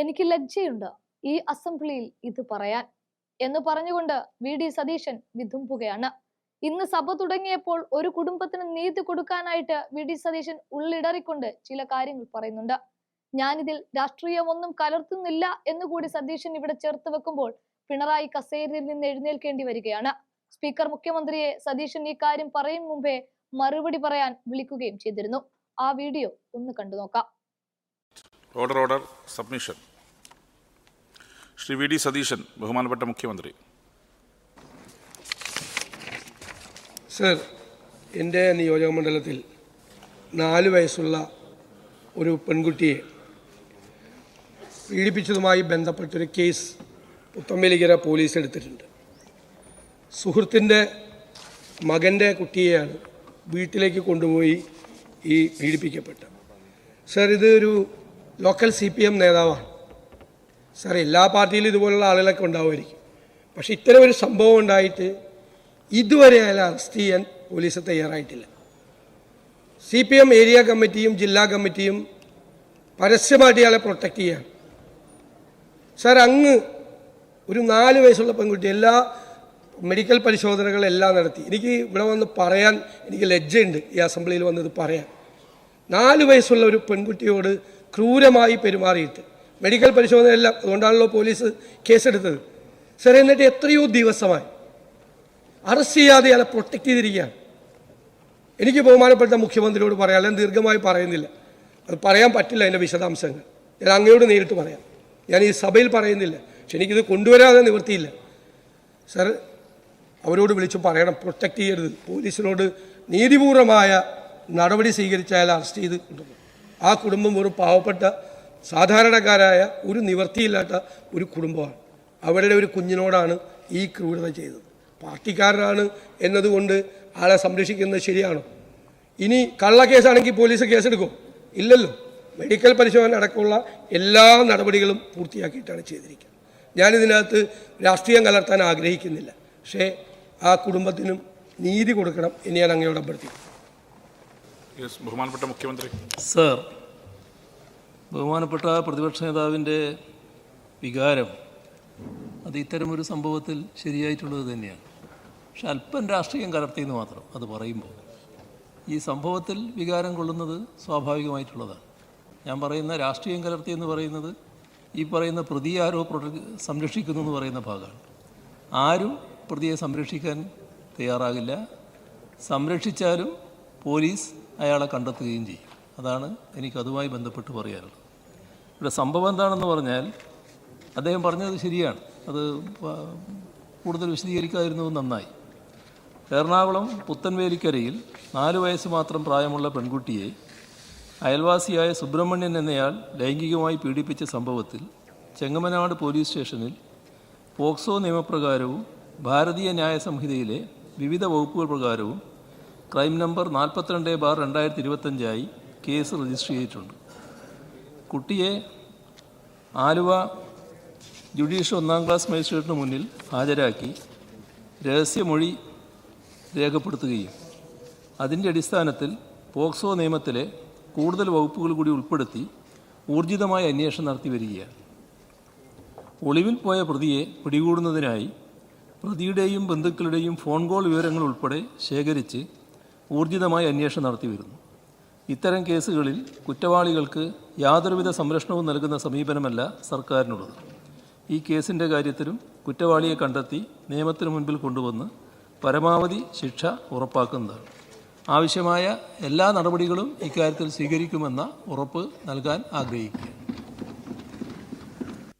എനിക്ക് ലജ്ജയുണ്ട് ഈ അസംബ്ലിയിൽ ഇത് പറയാൻ എന്ന് പറഞ്ഞുകൊണ്ട് വി ഡി സതീശൻ വിതുമ്പുകയാണ്. ഇന്ന് സഭ തുടങ്ങിയപ്പോൾ ഒരു കുടുംബത്തിന് നീതി കൊടുക്കാനായിട്ട് വി ഡി സതീശൻ ഉള്ളിടറിക്കൊണ്ട് ചില കാര്യങ്ങൾ പറയുന്നുണ്ട്. ഞാനിതിൽ രാഷ്ട്രീയമൊന്നും കലർത്തുന്നില്ല എന്നുകൂടി സതീശൻ ഇവിടെ ചേർത്ത് വെക്കുമ്പോൾ പിണറായി കസേരയിൽ നിന്ന് എഴുന്നേൽക്കേണ്ടി വരികയാണ്. സ്പീക്കർ മുഖ്യമന്ത്രിയെ സതീശൻ ഈ കാര്യം പറയും മുമ്പേ മറുപടി പറയാൻ വിളിക്കുകയും ചെയ്തിരുന്നു. ആ വീഡിയോ ഒന്ന് കണ്ടു നോക്കാം. Order order submission Shri V D Satheesan ബഹുമാനപ്പെട്ട മുഖ്യമന്ത്രി സർ എന്റെ നിയോജക മണ്ഡലത്തിൽ നാല് വയസ്സുള്ള ഒരു പെൺകുട്ടിയെ പീഡിപ്പിച്ചതുമായി ബന്ധപ്പെട്ടൊരു കേസ് പുത്തമ്പലിക്കര പോലീസ് എടുത്തിട്ടുണ്ട്. സുഹൃത്തിന്റെ മകന്റെ കുട്ടിയെയാണ് വീട്ടിലേക്ക് കൊണ്ടുപോയി ഈ പീഡിപ്പിക്കപ്പെട്ടത്. സർ ഇത് ഒരു ലോക്കൽ സി പി എം നേതാവാണ് സാർ എല്ലാ പാർട്ടിയിലും ഇതുപോലുള്ള ആളുകളൊക്കെ ഉണ്ടാവുമായിരിക്കും. പക്ഷേ ഇത്തരം ഒരു സംഭവം ഉണ്ടായിട്ട് ഇതുവരെ അയാൾ അറസ്റ്റ് ചെയ്യാൻ പോലീസ് തയ്യാറായിട്ടില്ല. സി പി എം ഏരിയ കമ്മിറ്റിയും ജില്ലാ കമ്മിറ്റിയും പരസ്യമായിട്ട് ഇയാളെ പ്രൊട്ടക്റ്റ് ചെയ്യാണ്. സാർ അങ്ങ് ഒരു നാല് വയസ്സുള്ള പെൺകുട്ടി എല്ലാ മെഡിക്കൽ പരിശോധനകളെല്ലാം നടത്തി. എനിക്ക് ഇവിടെ വന്ന് പറയാൻ എനിക്ക് ലജ്ജയുണ്ട് ഈ അസംബ്ലിയിൽ വന്നത് പറയാൻ. നാല് വയസ്സുള്ള ഒരു പെൺകുട്ടിയോട് ക്രൂരമായി പെരുമാറിയിട്ട് മെഡിക്കൽ പരിശോധന എല്ലാം അതുകൊണ്ടാണല്ലോ പോലീസ് കേസെടുത്തത്. സാർ എന്നിട്ട് എത്രയോ ദിവസമായി അറസ്റ്റ് ചെയ്യാതെ അയാളെ പ്രൊട്ടക്റ്റ് ചെയ്തിരിക്കുകയാണ്. എനിക്ക് ബഹുമാനപ്പെട്ട മുഖ്യമന്ത്രിയോട് പറയാം ഞാൻ ദീർഘമായി പറയുന്നില്ല. അത് പറയാൻ പറ്റില്ല അതിന്റെ വിശദാംശങ്ങൾ. ഞാൻ അങ്ങയോട് നേരിട്ട് പറയാം. ഞാൻ ഈ സഭയിൽ പറയുന്നില്ല. പക്ഷെ എനിക്കിത് കൊണ്ടുവരാതെ നിവൃത്തിയില്ല. സർ അവരോട് വിളിച്ചു പറയണം പ്രൊട്ടക്റ്റ് ചെയ്യരുത്. പോലീസിനോട് നീതിപൂർവമായ നടപടി സ്വീകരിച്ച് അയാൾ അറസ്റ്റ് ചെയ്ത് ആ കുടുംബം ഒരു പാവപ്പെട്ട സാധാരണക്കാരായ ഒരു നിവർത്തിയില്ലാത്ത ഒരു കുടുംബമാണ്. അവരുടെ ഒരു കുഞ്ഞിനോടാണ് ഈ ക്രൂരത ചെയ്തത്. പാർട്ടിക്കാരനാണ് എന്നതുകൊണ്ട് ആളെ സംരക്ഷിക്കുന്നത് ശരിയാണോ? ഇനി കള്ളക്കേസാണെങ്കിൽ പോലീസ് കേസെടുക്കും. ഇല്ലല്ലോ. മെഡിക്കൽ പരിശോധന അടക്കമുള്ള എല്ലാ നടപടികളും പൂർത്തിയാക്കിയിട്ടാണ് ചെയ്തിരിക്കുന്നത്. ഞാനിതിനകത്ത് രാഷ്ട്രീയം കലർത്താൻ ആഗ്രഹിക്കുന്നില്ല. പക്ഷേ ആ കുടുംബത്തിനും നീതി കൊടുക്കണം എന്ന് ഞാൻ അങ്ങയോട് അഭ്യർത്ഥിക്കുന്നു. ബഹുമാനപ്പെട്ട മുഖ്യമന്ത്രി. സർ ബഹുമാനപ്പെട്ട പ്രതിപക്ഷ നേതാവിന്റെ വികാരം അത് ഇത്തരമൊരു സംഭവത്തിൽ ശരിയായിട്ടുള്ളത് തന്നെയാണ്. പക്ഷെ അല്പം രാഷ്ട്രീയം കലർത്തിയെന്ന് മാത്രം അത് പറയുമ്പോൾ ഈ സംഭവത്തിൽ വികാരം കൊള്ളുന്നത് സ്വാഭാവികമായിട്ടുള്ളതാണ്. ഞാൻ പറയുന്ന രാഷ്ട്രീയം കലർത്തി എന്ന് പറയുന്നത് ഈ പറയുന്ന പ്രതി ആരോ സംരക്ഷിക്കുന്നു എന്ന് പറയുന്ന ഭാഗമാണ്. ആരും പ്രതിയെ സംരക്ഷിക്കാൻ തയ്യാറാകില്ല. സംരക്ഷിച്ചാലും പോലീസ് അയാളെ കണ്ടെത്തുകയും ചെയ്യും. അതാണ് എനിക്കതുമായി ബന്ധപ്പെട്ട് പറയാനുള്ളത്. ഇവിടെ സംഭവം എന്താണെന്ന് പറഞ്ഞാൽ അദ്ദേഹം പറഞ്ഞത് ശരിയാണ്. അത് കൂടുതൽ വിശദീകരിക്കാതിരുന്നത് നന്നായി. എറണാകുളം പുത്തൻവേലിക്കരയിൽ നാല് വയസ്സ് മാത്രം പ്രായമുള്ള പെൺകുട്ടിയെ അയൽവാസിയായ സുബ്രഹ്മണ്യൻ എന്നയാൾ ലൈംഗികമായി പീഡിപ്പിച്ച സംഭവത്തിൽ ചെങ്ങമനാട് പോലീസ് സ്റ്റേഷനിൽ പോക്സോ നിയമപ്രകാരവും ഭാരതീയ ന്യായ സംഹിതയിലെ വിവിധ വകുപ്പുകൾ പ്രകാരവും ക്രൈം നമ്പർ നാൽപ്പത്തിരണ്ട് ബാർ രണ്ടായിരത്തി ഇരുപത്തഞ്ചായി കേസ് രജിസ്റ്റർ ചെയ്തിട്ടുണ്ട്. കുട്ടിയെ ആലുവ ജുഡീഷ്യൽ ഒന്നാം ക്ലാസ് മജിസ്ട്രേറ്റിന് മുന്നിൽ ഹാജരാക്കി രഹസ്യമൊഴി രേഖപ്പെടുത്തുകയും അതിന്റെ അടിസ്ഥാനത്തിൽ പോക്സോ നിയമത്തിലെ കൂടുതൽ വകുപ്പുകൾ കൂടി ഉൾപ്പെടുത്തി ഊർജിതമായ അന്വേഷണം നടത്തി വരികയാണ്. ഒളിവിൽ പോയ പ്രതിയെ പിടികൂടുന്നതിനായി പ്രതിയുടെയും ബന്ധുക്കളുടെയും ഫോൺ കോൾ വിവരങ്ങൾ ഉൾപ്പെടെ ശേഖരിച്ച് ഊർജിതമായ അന്വേഷണം നടത്തി വരുന്നു. ഇത്തരം കേസുകളിൽ കുറ്റവാളികൾക്ക് യാതൊരുവിധ സംരക്ഷണവും നൽകുന്ന സമീപനമല്ല സർക്കാരിനുള്ളത്. ഈ കേസിന്റെ കാര്യത്തിലും കുറ്റവാളിയെ കണ്ടെത്തി നിയമത്തിന് മുൻപിൽ കൊണ്ടുവന്ന് പരമാവധി ശിക്ഷ ഉറപ്പാക്കുന്നതാണ്. ആവശ്യമായ എല്ലാ നടപടികളും ഇക്കാര്യത്തിൽ സ്വീകരിക്കുമെന്ന ഉറപ്പ് നൽകാൻ ആഗ്രഹിക്കുക